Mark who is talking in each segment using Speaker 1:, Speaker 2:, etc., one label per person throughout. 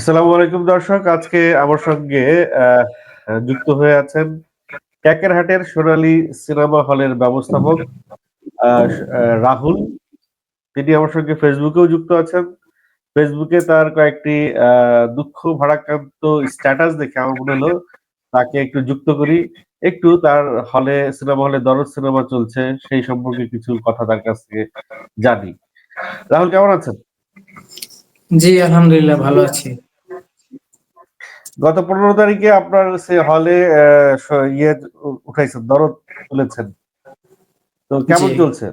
Speaker 1: আসসালামু আলাইকুম দর্শক, আজকে আমার সঙ্গে যুক্ত হয়ে আছেন ক্যাকেরহাটের সোনালী সিনেমা হলের ব্যবস্থাপক রাহুল। তিনি আমার সঙ্গে ফেসবুকেও যুক্ত আছেন। ফেসবুকে তার কয়েকটি দুঃখ ভারাক্রান্ত স্ট্যাটাস দেখে আমার মনে হলো তাকে একটু যুক্ত করি। একটু তার হলে, সিনেমা হলে দরদ সিনেমা চলছে, সেই সম্পর্কে কিছু কথা তার কাছ থেকে জানি। রাহুল, কেমন আছেন?
Speaker 2: জি, আলহামদুলিল্লাহ, ভালো আছি।
Speaker 1: গত পনেরো তারিখে আপনার সে হলে ইয়ে উঠাইছেন দরদ তুলেছেন। তো কেমন চলছে?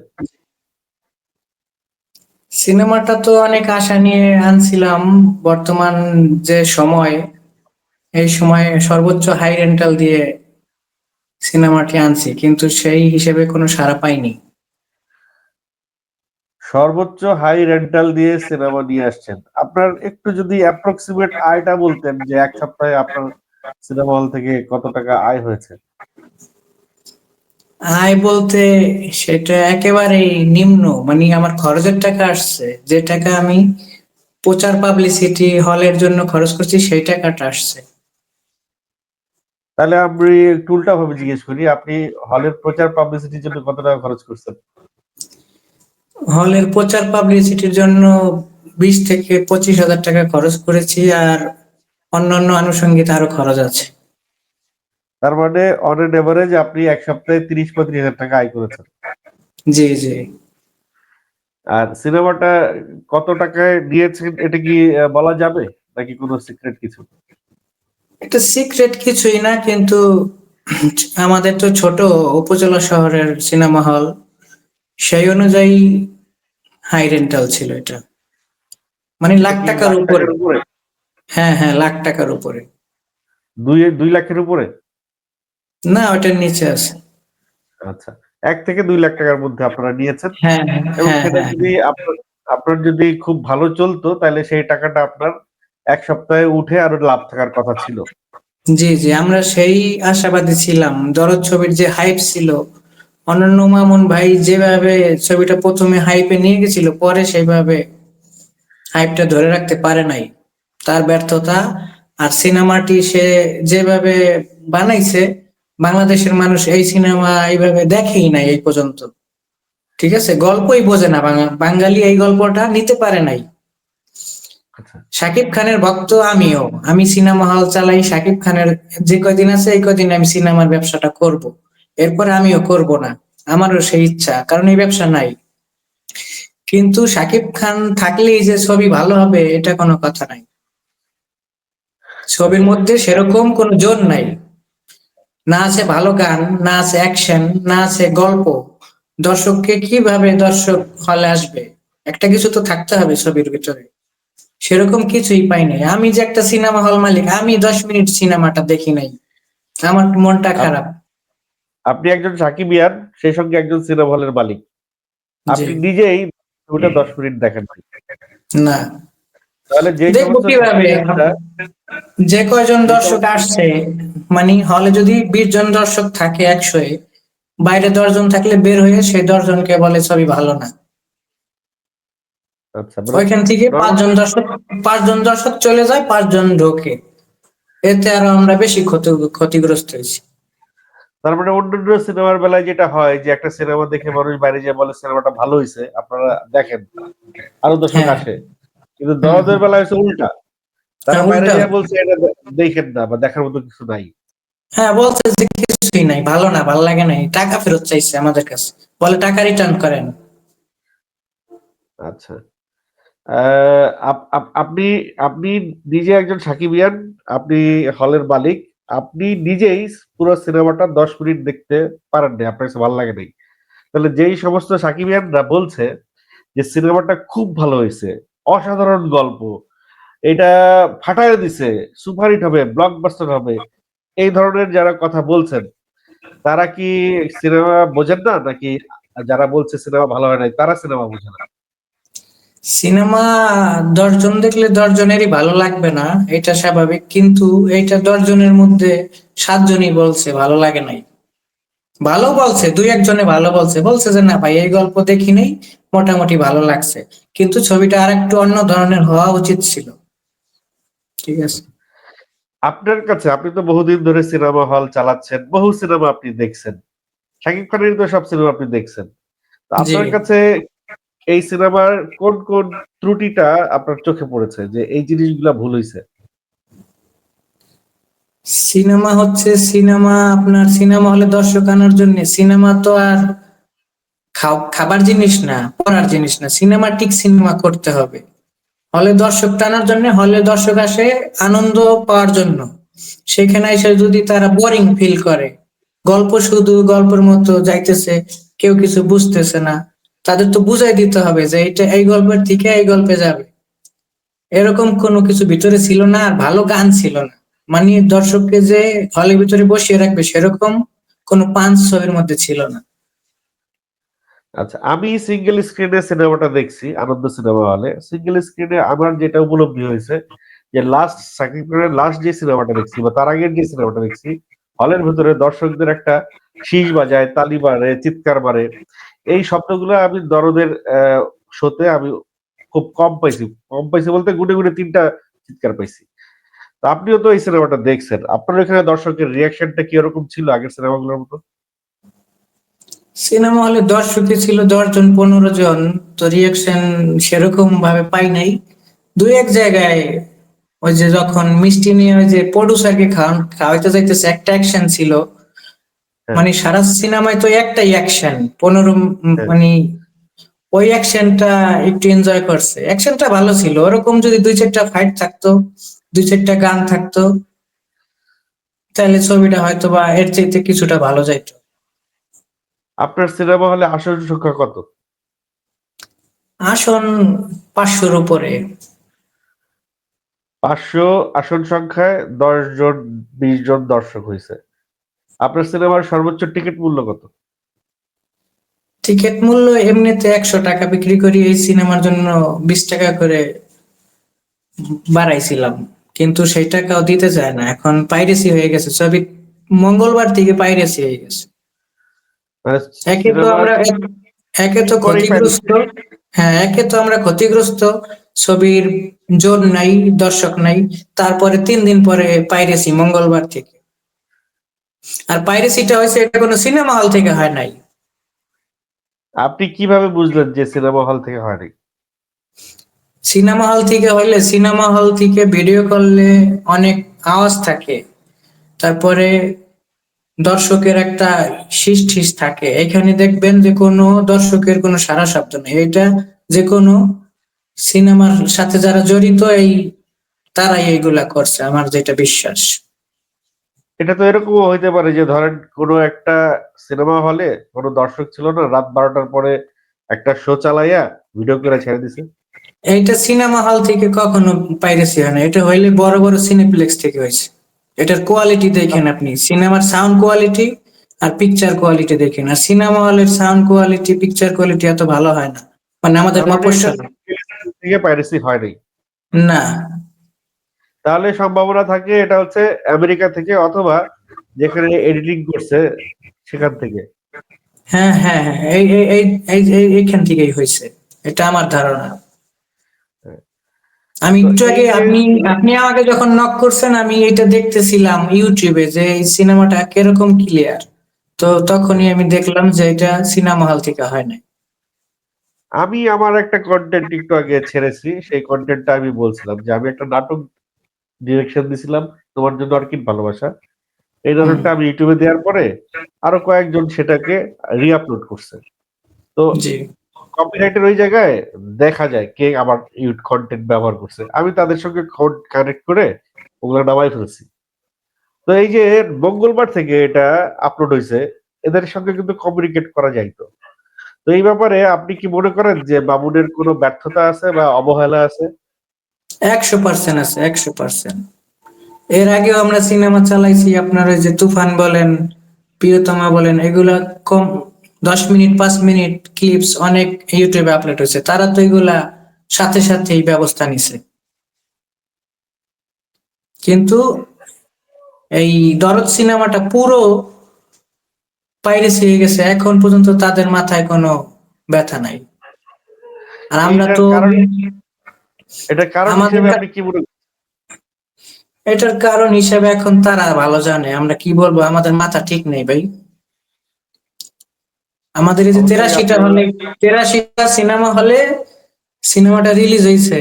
Speaker 2: সিনেমাটা তো অনেক আশা নিয়ে আনছিলাম। বর্তমান যে সময় এই সময়ে সর্বোচ্চ হাই রেন্টাল দিয়ে সিনেমাটি আনছি কিন্তু সেই হিসেবে কোনো সাড়া পাইনি।
Speaker 1: সর্বোচ্চ হাই রেন্টাল দিয়ে সিনেমা নিয়ে আসছেন। আপনার একটু যদি অ্যাপ্রক্সিমেট আয়টা বলতেন যে এক সপ্তাহে আপনার সিনেমা হল থেকে কত টাকা আয় হয়েছে।
Speaker 2: আয় বলতে সেটা একেবারেই নিম্ন মানে আমার খরচের টাকা আসছে। যে টাকা আমি প্রচার পাবলিসিটি হলের জন্য খরচ করছি সেই টাকাটা আসছে।
Speaker 1: তাহলে আমি একটু উল্টা ভাবে জিজ্ঞেস করি আপনি হলের প্রচার পাবলিসিটির জন্য কত টাকা খরচ করছেন?
Speaker 2: হলের প্রচার পাবলিসিটির জন্য বিশ থেকে পঁচিশ হাজার টাকা খরচ করেছি আর অন্যান্য আনুষঙ্গিক আরও খরচ আছে।
Speaker 1: তার মানে অন এন এভারেজ আপনি এক সপ্তাহে তিরিশ পঁয়ত্রিশ হাজার টাকা আয় করেছেন।
Speaker 2: জি জি।
Speaker 1: আর সিনেমাটা কত টাকায় নিয়েছেন এটা কি বলা যাবে? নাকি কোনো সিক্রেট কিছু?
Speaker 2: এটা সিক্রেট কিছুই না কিন্তু আমাদের তো ছোট উপজেলা শহরের সিনেমা হল। সেই অনুযায়ী হাই রেন্টাল ছিল এটা। মানে লাখ টাকার উপরে। হ্যাঁ হ্যাঁ লাখ টাকার উপরে।
Speaker 1: দুই দুই লাখের উপরে?
Speaker 2: না ওটার নিচে আছে।
Speaker 1: আচ্ছা এক থেকে দুই লাখ টাকার মধ্যে আপনারা নিয়েছেন।
Speaker 2: হ্যাঁ
Speaker 1: এবং
Speaker 2: হ্যাঁ
Speaker 1: সেটা
Speaker 2: হ্যাঁ।
Speaker 1: যদি আপনার আপনার যদি খুব ভালো চলতো তাহলে সেই টাকাটা আপনার এক সপ্তাহে উঠে আরও লাভ থাকার কথা ছিল।
Speaker 2: জি জি আমরা সেই আশাবাদী ছিলাম। দরদ ছবির যে হাইপ ছিল অনন্য মামুন ভাই যেভাবে ছবিটা প্রথমে হাইপে নিয়ে গেছিল পরে সেইভাবে হাইপটা ধরে রাখতে পারে নাই। তার ব্যর্থতা আর সিনেমাটি সে যেভাবে বানাইছে বাংলাদেশের মানুষ এই সিনেমা এইভাবে দেখেই নাই এই পর্যন্ত। ঠিক আছে? গল্পই বোঝে না বাঙা- বাঙালি এই গল্পটা নিতে পারে নাই।
Speaker 1: আচ্ছা।
Speaker 2: শাকিব খানের ভক্ত আমিও। আমি সিনেমা হল চালাই শাকিব খানের যে কদিন আছে এই কদিন আমি সিনেমার ব্যবসাটা করব। এরপরে আমিও করব না। আমারও সেই ইচ্ছা, কারণ এই ব্যবসা নাই। কিন্তু শাকিব খান থাকলেই যে ছবি ভালো হবে, এটা কোনো কথা নাই। ছবির মধ্যে সেরকম কোনো জোর নাই। না আছে ভালো গান, না আছে অ্যাকশন না আছে গল্প। দর্শককে কীভাবে দর্শক হলে আসবে? একটা কিছু তো থাকতে হবে ছবির ভিতরে। সেরকম কিছুই পাই নাই। আমি যে একটা সিনেমা হল মালিক, আমি দশ মিনিট সিনেমাটা দেখি নাই। আমার মনটা খারাপ।
Speaker 1: আপনি একজন সাকিবিয়ান সেই সঙ্গে একজন সিনেমা হলের মালিক। আপনি নিজেই ওটা দশ মিনিট দেখেন
Speaker 2: না।
Speaker 1: তাহলে যে
Speaker 2: যে কয়জন দর্শক আসছে মানে হলে যদি বিশ জন দর্শক থাকে একশো বাইরে দশজন থাকলে বের হয়ে সেই দশজনকে বলে ছবি ভালো না।
Speaker 1: আচ্ছা
Speaker 2: ওইখান থেকে পাঁচজন দর্শক পাঁচজন দর্শক চলে যায় পাঁচজন ঢোকে। এতে আরও আমরা বেশি ক্ষতি ক্ষতিগ্রস্ত হয়েছি।
Speaker 1: তার মানে অন্যান্য সিনেমার বেলায় যেটা হয় যে একটা সিনেমা দেখে মানুষ বাইরে যে বলে সিনেমাটা ভালো হয়েছে আপনারা দেখেন। আরও দর্শক
Speaker 2: হ্যাঁ।
Speaker 1: আসে। কিন্তু দরদের বেলায় হচ্ছে উল্টা। তারা
Speaker 2: হ্যাঁ,
Speaker 1: বাইরে যে বলছে এটা দেখেন না বা দেখার মতো কিছু নাই।
Speaker 2: হ্যাঁ বলছে যে কিছুই নাই ভালো না ভালো লাগে নাই টাকা ফেরত চাইছে আমাদের কাছে। বলে টাকা রিটার্ন করেন।
Speaker 1: আচ্ছা। আপনি আপনি নিজে একজন সাকিবিয়ান আপনি হলের মালিক। আপনি নিজেই পুরো সিনেমাটা দশ মিনিট দেখতে পারেন না আপনার কাছে ভালো লাগে নাই। তাহলে যেই সমস্ত সাকিবিয়ানরা বলছে যে সিনেমাটা খুব ভালো হয়েছে, অসাধারণ গল্প, এটা ফাটায় দিছে, সুপারহিট হবে ব্লকবাস্টার হবে, এই ধরনের যারা কথা বলছেন, তারা কি সিনেমা বোঝেন না? নাকি যারা বলছে সিনেমা ভালো হয় নাই, তারা সিনেমা বোঝে না?
Speaker 2: সিনেমা দশজন দেখলে দশজনেরই ভালো লাগবে না এটা স্বাভাবিক। কিন্তু এইটা দশজনের মধ্যে সাতজনই বলছে ভালো লাগে নাই। ভালো বলছে দুই একজনে ভালো বলছে। বলছে যে না ভাই এই গল্প দেখি নেই মোটামুটি ভালো লাগছে। কিন্তু ছবিটা আর একটু অন্য ধরনের হওয়া উচিত ছিল। ঠিক আছে।
Speaker 1: আপনার কাছে আপনি তো বহুদিন ধরে সিনেমা হল চালাচ্ছেন বহু সিনেমা আপনি দেখছেন। শাকিব খানের তো সব সিনেমা আপনি দেখছেন। আপনার কাছে এই সিনেমার কোন কোন ত্রুটিটা আপনার চোখে পড়েছে যে এই জিনিসগুলা ভুল হয়েছে
Speaker 2: সিনেমা হচ্ছে সিনেমা, আপনার সিনেমা হলে দর্শক আনার জন্য সিনেমা তো আর খাবার জিনিস না, পড়ার জিনিস না, সিনেমা ঠিক সিনেমা করতে হবে। হলে দর্শক টানার জন্য, হলে দর্শক আসে আনন্দ পাওয়ার জন্য। সেখানে এসে যদি তারা বোরিং ফিল করে, গল্প শুধু গল্পের মতো যাইতেছে, কেউ কিছু বুঝতেছে না তাদের তো বুঝাই দিতে হবে যে এটা এই গল্পের থেকে এই গল্পে যাবে। এরকম কোনো কিছু ভিতরে ছিল না আর ভালো গান ছিল না। মানে দর্শককে যে হলের ভিতরে বসিয়ে রাখবে সেরকম কোনো পাঁচ ছবির মধ্যে ছিল না।
Speaker 1: আচ্ছা আমি সিঙ্গেল স্ক্রিনে সিনেমাটা দেখছি, আনন্দ সিনেমা হলে। সিঙ্গেল স্ক্রিনে আমার যেটা উপলব্ধি হয়েছে যে লাস্ট সাকিব খানের লাস্ট যে সিনেমাটা দেখছি বা তার আগের যে সিনেমাটা দেখছি, হলের ভিতরে দর্শকদের একটা শীষ বাজায়, তালি মারে চিৎকার মারে। এই শব্দগুলো আমি দরদের শোতে আমি খুব কম পাইছি। কম পাইছি বলতে গুনে গুনে তিনটা চিৎকার পাইছি। তো আপনিও তো এই সিনেমাটা দেখছেন। আপনার এখানে দর্শকের রিয়াকশনটা কি এরকম ছিল আগের সিনেমাগুলোর মতো?
Speaker 2: সিনেমা হলে দর্শকই ছিল, দশ জন, পনেরো জন। তো রিয়াকশন সেরকম ভাবে পাই নাই। দুই এক জায়গায় ওই যে যখন মিষ্টি নিয়ে ওই যে খাওয়ান খাওয়াইতে যাইতেছে, একটা অ্যাকশন ছিল। মানে সারা সিনেমায় তো একটাই অ্যাকশন পনেরো
Speaker 1: হ্যাঁ।
Speaker 2: মানে ওই অ্যাকশনটা একটু এনজয় করছে। অ্যাকশনটা ভালো ছিল। ওরকম যদি দুই চারটা ফাইট থাকতো দুই চারটা গান থাকতো তাহলে ছবিটা হয়তো বা এর চাইতে কিছুটা ভালো যাইতো।
Speaker 1: আপনার সিনেমা হলে আসন সংখ্যা কত?
Speaker 2: আসন পাঁচশোর উপরে।
Speaker 1: পাঁচশো আসন সংখ্যায় দশ জন বিশ জন দর্শক হয়েছে আপনার সিনেমার সর্বোচ্চ টিকিট মূল্য কত?
Speaker 2: টিকিট মূল্য এমনিতে একশো টাকা বিক্রি করি এই সিনেমার জন্য বিশ টাকা করে বাড়াইছিলাম। কিন্তু সেই টাকাও দিতে চায় না। এখন পাইরেসি হয়ে গেছে। ছবি মঙ্গলবার থেকে পাইরেসি হয়ে গেছে।
Speaker 1: মানে
Speaker 2: একে তো আমরা একে তো ক্ষতিগ্রস্ত। হ্যাঁ একে তো আমরা ক্ষতিগ্রস্ত। ছবির জোর নাই দর্শক নাই। তারপরে তিন দিন পরে পাইরেসি মঙ্গলবার থেকে। আর পাইরেসিটা হয়েছে এটা কোনো সিনেমা হল থেকে হয় নাই।
Speaker 1: আপনি কীভাবে বুঝলেন যে সিনেমা হল থেকে হয়নি
Speaker 2: সিনেমা হল থেকে হইলে সিনেমা হল থেকে ভিডিও করলে অনেক আওয়াজ থাকে। তারপরে দর্শকের একটা শীষ ঠিস থাকে। এখানে দেখবেন যে কোনো দর্শকের কোনো সারা শব্দ নেই। এটা যে কোনো সিনেমার সাথে যারা জড়িত এই তারাই এইগুলা করছে আমার যেটা বিশ্বাস।
Speaker 1: এটা তো এরকমও হইতে পারে যে ধরেন কোনো একটা সিনেমা হলে কোনো দর্শক ছিল না রাত বারোটার পরে একটা শো চালাইয়া ভিডিও করে ছেড়ে দিছে।
Speaker 2: এটা সিনেমা হল থেকে কখনো পাইরেসি হয় না। এটা হইলে বড় বড় সিনেপ্লেক্স থেকে হয়েছে। এটার কোয়ালিটি দেখেন আপনি। সিনেমার সাউন্ড কোয়ালিটি আর পিকচার কোয়ালিটি দেখেন। আর সিনেমা হলের সাউন্ড কোয়ালিটি পিকচার কোয়ালিটি এত ভালো হয় না। মানে আমাদের মফস্বল
Speaker 1: থেকে পাইরেসি হয়নি
Speaker 2: না।
Speaker 1: তাহলে সম্ভাবনা থাকে এটা হচ্ছে আমেরিকা থেকে অথবা যেখানে এডিটিং করছে সেখান থেকে।
Speaker 2: হ্যাঁ হ্যাঁ হ্যাঁ এই এই- এই এই এই- এইখান থেকেই হয়েছে। এটা আমার ধারণা। আমি একটু আগে আপনি আপনি আমাকে যখন নক করছেন আমি এটা দেখতেছিলাম ইউটিউবে যে এই সিনেমাটা কীরকম ক্লিয়ার তো তখনই আমি দেখলাম যে এটা সিনেমা হল থেকে হয় না
Speaker 1: আমি আমার একটা কন্টেন্ট একটু আগে ছেড়েছি সেই কন্টেন্টটা আমি বলছিলাম যে আমি একটা নাটক ডিরেকশন দিছিলাম তোমার জন্য আর কি ভালোবাসা। এই নাটকটা আমি ইউটিউবে দেওয়ার পরে আরও কয়েকজন সেটাকে রিআপলোড করছে। তো কপিরাইটের ওই জায়গায় দেখা যায় কে আমার ইউট কন্টেন্ট ব্যবহার করছে। আমি তাদের সঙ্গে কানেক্ট করে ওগুলো নামাই ফেলছি। তো এই যে মঙ্গলবার থেকে এটা আপলোড হয়েছে এদের সঙ্গে কিন্তু কমিউনিকেট করা যাইতো তো। এই ব্যাপারে আপনি কি মনে করেন যে বাবুনের কোনো ব্যর্থতা আছে বা অবহেলা আছে?
Speaker 2: একশো পার্সেন্ট আছে একশো পার্সেন্ট এর আগেও আমরা সিনেমা চালাইছি আপনার ওই যে তুফান বলেন প্রিয়তমা বলেন এগুলা কম দশ মিনিট পাঁচ মিনিট ক্লিপস অনেক ইউটিউবে আপলোড হয়েছে। তারা তো এগুলা সাথে সাথে এই ব্যবস্থা নিছে। কিন্তু এই দরদ সিনেমাটা পুরো পাইরেসি হয়ে গেছে। এখন পর্যন্ত তাদের মাথায় কোনো ব্যথা নাই। আর আমরা তো
Speaker 1: এটা কারণ হিসেবে আপনি কি মনে
Speaker 2: এটার কারণ হিসেবে এখন তারা ভালো জানে। আমরা কি বলব? আমাদের মাথা ঠিক নেই ভাই। আমাদের এই যে তেরাশিটা হলে তেরাশিটা সিনেমা হলে সিনেমাটা রিলিজ হয়েছে।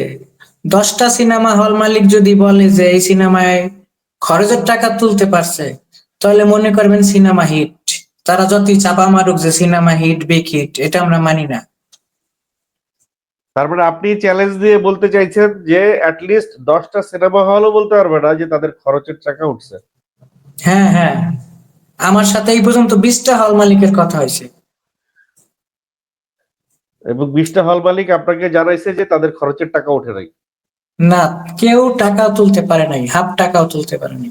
Speaker 2: দশটা সিনেমা হল মালিক যদি বলে যে এই সিনেমায় খরচের টাকা তুলতে পারছে তাহলে মনে করবেন সিনেমা হিট তারা যতই চাপা মারুক যে সিনেমা হিট বিগ হিট এটা আমরা মানি না।
Speaker 1: তার মানে আপনি চ্যালেঞ্জ দিয়ে বলতে চাইছেন যে অ্যাটলিস্ট দশটা সিনেমা হলও বলতে পারবে না যে তাদের খরচের টাকা উঠছে।
Speaker 2: হ্যাঁ হ্যাঁ। আমার সাথে এই পর্যন্ত বিশটা হল মালিকের কথা হয়েছে।
Speaker 1: এবং বিশটা হল মালিক আপনাকে জানাইছে যে তাদের খরচের টাকা উঠে নাই।
Speaker 2: না কেউ টাকা তুলতে পারে নাই হাফ টাকাও তুলতে পারেনি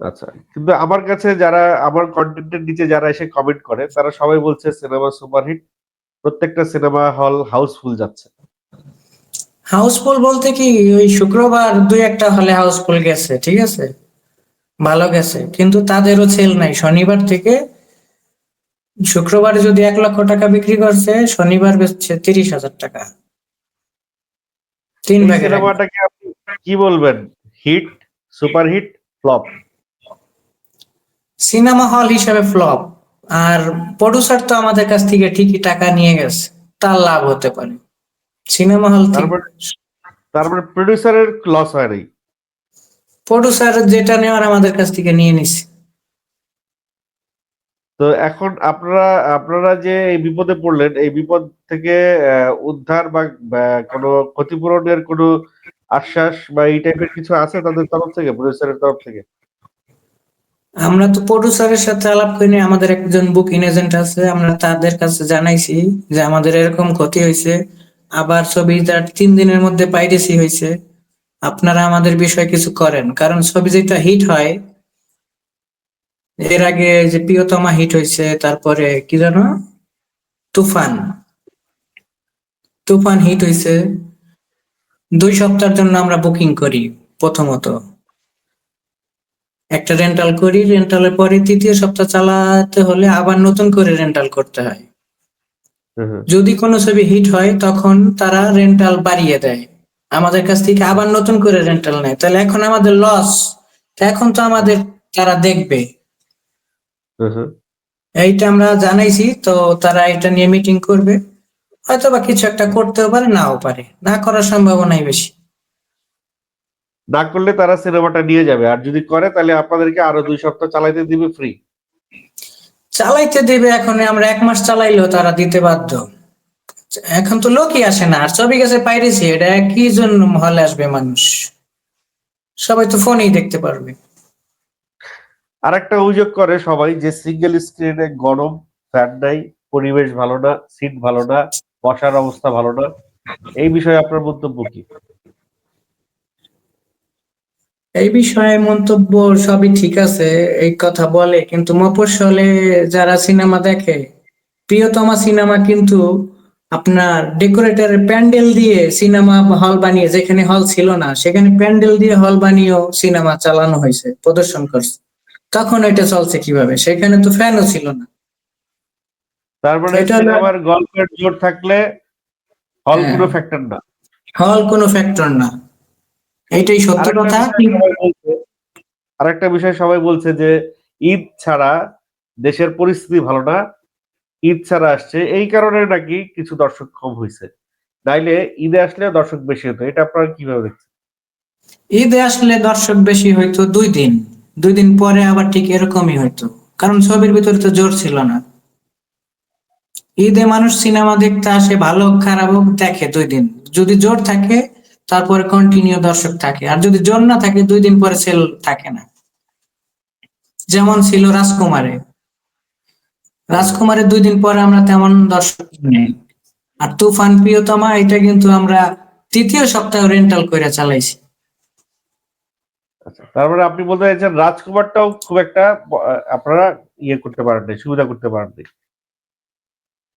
Speaker 1: আচ্ছা কিন্তু আমার কাছে যারা আমার কন্টেন্টের নিচে যারা এসে কমেন্ট করে তারা সবাই বলছে সিনেমা সুপারহিট প্রত্যেকটা সিনেমা হল হাউসফুল যাচ্ছে।
Speaker 2: হাউসফুল বলতে কি ওই শুক্রবার দুই একটা হলে হাউসফুল গেছে ঠিক আছে? ভালো গেছে কিন্তু তাদেরও সেল নাই। শনিবার থেকে শুক্রবার যদি এক লক্ষ টাকা বিক্রি করছে শনিবার বেচছে তিরিশ হাজার টাকা। তিন ভাগের
Speaker 1: কি বলবেন? Hit superhit flop?
Speaker 2: Cinema hall হিসাবে ফ্লপ। আর প্রডিউসার তো আমাদের কাছ থেকে ঠিকই টাকা নিয়ে গেছে তার লাভ হতে পারে। সিনেমা হল
Speaker 1: তারপর প্রডিউসারের লস হয় নাই।
Speaker 2: প্রডিউসার যেটা নেওয়ার আমাদের কাছ থেকে নিয়ে নিছে।
Speaker 1: তো এখন আপনারা আপনারা যে এই বিপদে পড়লেন এই বিপদ থেকে উদ্ধার বা বা কোনো ক্ষতিপূরণের কোনো আশ্বাস বা এই টাইপের কিছু আছে তাদের তরফ থেকে প্রডিউসারের তরফ থেকে?
Speaker 2: আমরা তো প্রডিউসারের সাথে আলাপ করিনি আমাদের একজন বুকিং এজেন্ট আছে, আমরা তাদের কাছে জানাইছি যে আমাদের এরকম ক্ষতি হয়েছে, আবার ছবিটা তিন দিনের মধ্যে পাইরেসি হয়েছে। আপনারা আমাদের বিষয়ে কিছু করেন, কারণ ছবি যেটা হিট হয়, এর আগে যে প্রিয়তমা হিট হয়েছে, তারপরে কি জানো তুফান। তুফান হিট হয়েছে। দুই সপ্তাহের জন্য আমরা বুকিং করি, প্রথমত। একটা রেন্টাল করি রেন্টালের পরে তৃতীয় সপ্তাহ চালাতে হলে আবার নতুন করে রেন্টাল করতে হয়। যদি কোনো ছবি হিট হয় তখন তারা রেন্টাল বাড়িয়ে দেয়। আমাদের কাছ থেকে আবার নতুন করে রেন্টাল নেয়। তাহলে এখন আমাদের লস এখন তো আমাদের তারা দেখবে। এইটা আমরা জানাইছি তো তারা এটা নিয়ে মিটিং করবে। হয়তো বা কিছু একটা করতেও পারে নাও পারে। না করার সম্ভাবনাই বেশি।
Speaker 1: না করলে তারা সিনেমাটা নিয়ে যাবে। আর যদি করে তাহলে আপনাদেরকে আরও দুই সপ্তাহ চালাইতে দিবে ফ্রি
Speaker 2: চালাইতে দেবে এখন আমরা এক মাস চালাইলেও তারা দিতে বাধ্য। এখন তো লোকই আসে না আর ছবি গেছে পাইরেছি এটা কি জন্য হলে আসবে মানুষ? সবাই তো ফোনেই দেখতে পারবে।
Speaker 1: আর একটা অভিযোগ করে সবাই যে সিঙ্গেল স্ক্রিনে গরম ফ্যান নাই পরিবেশ ভালো না সিট ভালো না বসার অবস্থা ভালো না। এই বিষয়ে আপনার মন্তব্য কি?
Speaker 2: এই বিষয়ে মন্তব্য সবই ঠিক আছে এই কথা বলে কিন্তু মফস্বলে যারা সিনেমা দেখে প্রিয়তমা সিনেমা কিন্তু আপনার ডেকোরেটর প্যান্ডেল দিয়ে সিনেমা হল বানিয়ে যেখানে হল ছিল না সেখানে প্যান্ডেল দিয়ে হল বানিয়েও সিনেমা চালানো হয়েছে প্রদর্শন করছে। তখন এটা চলছে কীভাবে? সেখানে তো ফ্যানও ছিল না।
Speaker 1: তার মানে
Speaker 2: এটা
Speaker 1: গল্পের জোর থাকলে হল
Speaker 2: হ্যাঁ।
Speaker 1: কোনো ফ্যাক্টর না।
Speaker 2: হল কোনো ফ্যাক্টর না। এইটাই সত্য কথা।
Speaker 1: আরেকটা বিষয় সবাই বলছে যে ঈদ ছাড়া দেশের পরিস্থিতি ভালো না ঈদ ছাড়া আসছে। এই কারণে নাকি কিছু দর্শক কম হয়েছে নাইলে ঈদে আসলে দর্শক বেশি হতো এটা আপনারা কীভাবে দেখছেন?
Speaker 2: ঈদে আসলে দর্শক বেশি হয়তো দুই দিন। দুই দিন পরে আবার ঠিক এরকমই হয়তো কারণ ছবির ভিতরে তো জোর ছিল না। ঈদে মানুষ সিনেমা দেখতে আসে ভালো খারাপ হোক দেখে দুই দিন। যদি জোর থাকে তারপরে কন্টিনিউ দর্শক থাকে। আর যদি জোর না থাকে, দুই দিন পরে সেল থাকে না। যেমন ছিল রাজকুমারে। রাজকুমারের দুই দিন পরে আমরা তেমন দর্শক নেই। আর তুফান, প্রিয়তমা, এটা কিন্তু আমরা তৃতীয় সপ্তাহে রেন্টাল করে চালাইছি।
Speaker 1: আচ্ছা তার মানে আপনি বলতে চাইছেন রাজকুমারটাও খুব একটা আপনারা ইয়ে করতে পারেন সুবিধা করতে পারেন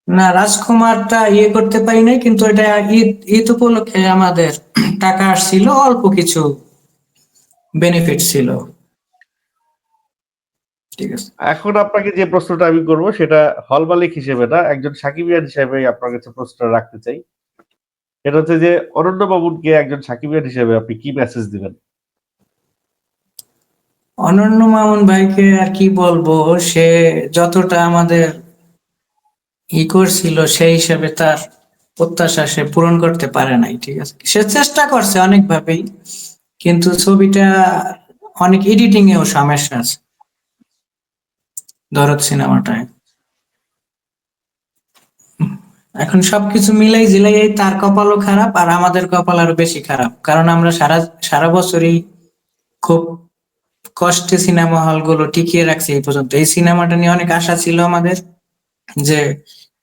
Speaker 2: না রাজকুমারটা ইয়ে করতে পারি নাই কিন্তু এটা ঈদ ঈদ উপলক্ষে আমাদের টাকা আসছিল অল্প কিছু বেনিফিট ছিল। ঠিক আছে।
Speaker 1: এখন আপনাকে যে প্রশ্নটা আমি করব সেটা হল মালিক হিসেবে না একজন সাকিবিয়ান হিসেবে আপনার কাছে প্রশ্নটা রাখতে চাই। এটা হচ্ছে যে অনন্য মামুনকে একজন সাকিবিয়ান হিসেবে আপনি কি মেসেজ দিবেন?
Speaker 2: অনন্য মামুন ভাইকে আর কি বলব সে যতটা আমাদের ই করছিল সেই হিসাবে তার প্রত্যাশা সে পূরণ করতে পারে নাই, ঠিক আছে? সে চেষ্টা করছে অনেকভাবেই, কিন্তু ছবিটা অনেক এডিটিং এও সমস্যা আছে। দরদ সিনেমাটায়। এখন সবকিছু মিলাই জিলাই তার কপালও খারাপ আর আমাদের কপাল আরও বেশি খারাপ। কারণ আমরা সারা সারা বছরই খুব কষ্টে সিনেমা হলগুলো টিকিয়ে রাখছি এই পর্যন্ত। এই সিনেমাটা নিয়ে অনেক আশা ছিল আমাদের। যে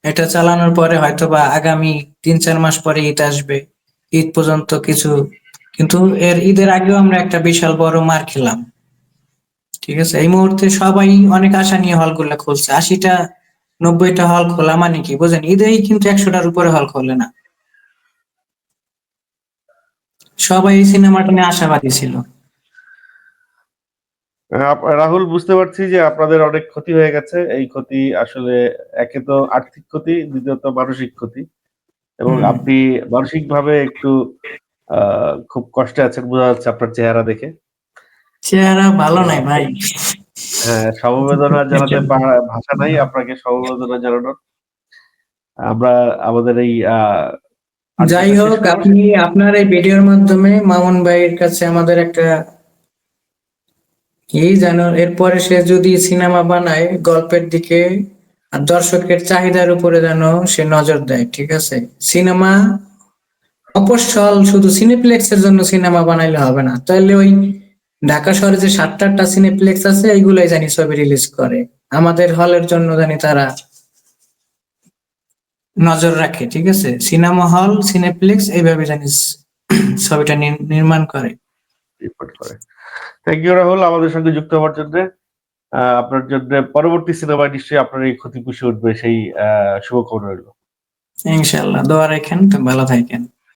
Speaker 2: এটা চালানোর পরে হয়তো বা আগামী তিন, চার মাস পরে ঈদ আসবে। ঈদ পর্যন্ত কিছু, কিন্তু এর ঈদের আগেও আমরা একটা বিশাল বড় মার খেলাম। ঠিক আছে? এই মুহূর্তে সবাই অনেক আশা নিয়ে হলগুলো খুলছে। আশিটা, নব্বইটা হল খোলা মানে কি? বুঝেন, ঈদেই কিন্তু একশোটার উপরে হল খোলে না। সবাই এই সিনেমাটা নিয়ে আশাবাদী ছিল।
Speaker 1: রাহুল বুঝতে পারছি যে আপনাদের অনেক ক্ষতি হয়ে গেছে। এই ক্ষতি আসলে একে তো আর্থিক ক্ষতি দ্বিতীয়ত মানসিক ক্ষতি। এবং আপনি মানসিক ভাবে একটু খুব কষ্টে আছেন বোঝা যাচ্ছে আপনার চেহারা দেখে।
Speaker 2: চেহারা ভালো নাই ভাই।
Speaker 1: হ্যাঁ সমবেদনা জানাতে ভাষা নাই আপনাকে সমবেদনা জানানোর। আমরা আমাদের এই
Speaker 2: যাই হোক আপনি আপনার এই ভিডিওর মাধ্যমে মামুন ভাইয়ের কাছে আমাদের একটা এই জানো, এরপরে সে যদি সিনেমা বানায় গল্পের দিকে, আর দর্শকের চাহিদার উপরে যেন সে নজর দেয়, ঠিক আছে? সিনেমা অপসল শুধু সিনেপ্লেক্সের জন্য সিনেমা বানাইলে হবে না। তাহলে ওই ঢাকা শহরে যে সাতটা আটটা সিনেপ্লেক্স আছে, এইগুলাই জানি ছবি রিলিজ করে। আমাদের হলের জন্য জানি তারা নজর রাখে, ঠিক আছে? সিনেমা হল, সিনেপ্লেক্স, এইভাবে জানিস ছবিটা নির- নির্মাণ করে।
Speaker 1: রিপোর্ট করে। থ্যাংক ইউ রাহুল আমাদের সঙ্গে যুক্ত হওয়ার জন্য। আপনার জন্য পরবর্তী সিনেমায় নিশ্চয়ই আপনার এই ক্ষতি পুষে উঠবে, সেই শুভকামনা রইল।
Speaker 2: ইনশাল্লাহ দোয়া রাখেন, ভালো থাকেন।